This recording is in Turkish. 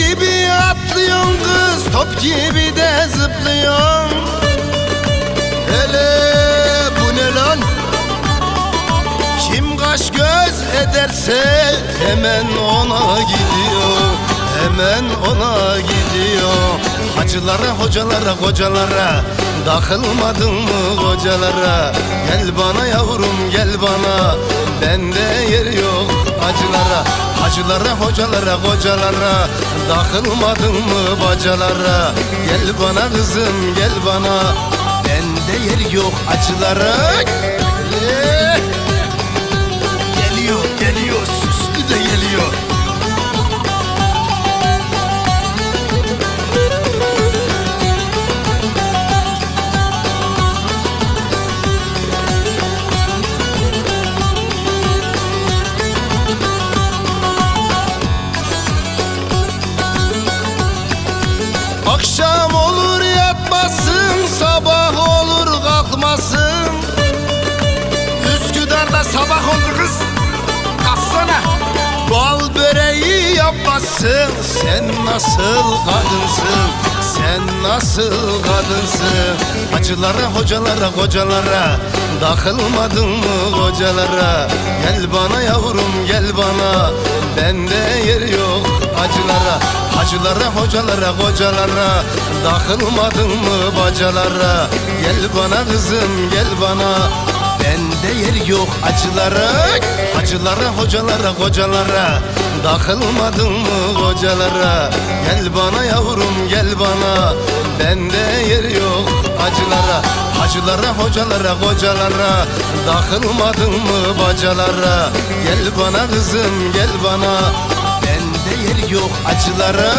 Gibi atlıyorsun kız Top gibi de zıplıyorsun. Hele bu ne lan? Kim kaş göz ederse Hemen ona gidiyor Hemen ona gidiyor. Hacılara, hocalara, kocalara Takılmadın mı kocalara? Gel bana yavrum gel bana Bende yer yok acılara Hacılara, hocalara, kocalara. Takılmadın mı bacalara? Gel bana kızım gel bana. Bende yer yok acılara sabah oldu kız. Kalksana. Bal böreği yapmasın. Sen nasıl kadınsın? Sen nasıl kadınsın? Hacılara, hocalara, kocalara Takılmadın mı kocalara? Gel bana yavrum gel bana Bende yer yok acılara Hacılara, hocalara, kocalara Takılmadın mı bacalara Gel bana kızım gel bana Bende yer yok acılara Hacılara, hocalara, kocalara. Takılmadın mı kocalara? Gel bana yavrum gel bana. Bende yer yok acılara Hacılara, hocalara, kocalara. Takılmadın mı bacalara? Gel bana kızım gel bana. Bende yer yok acılara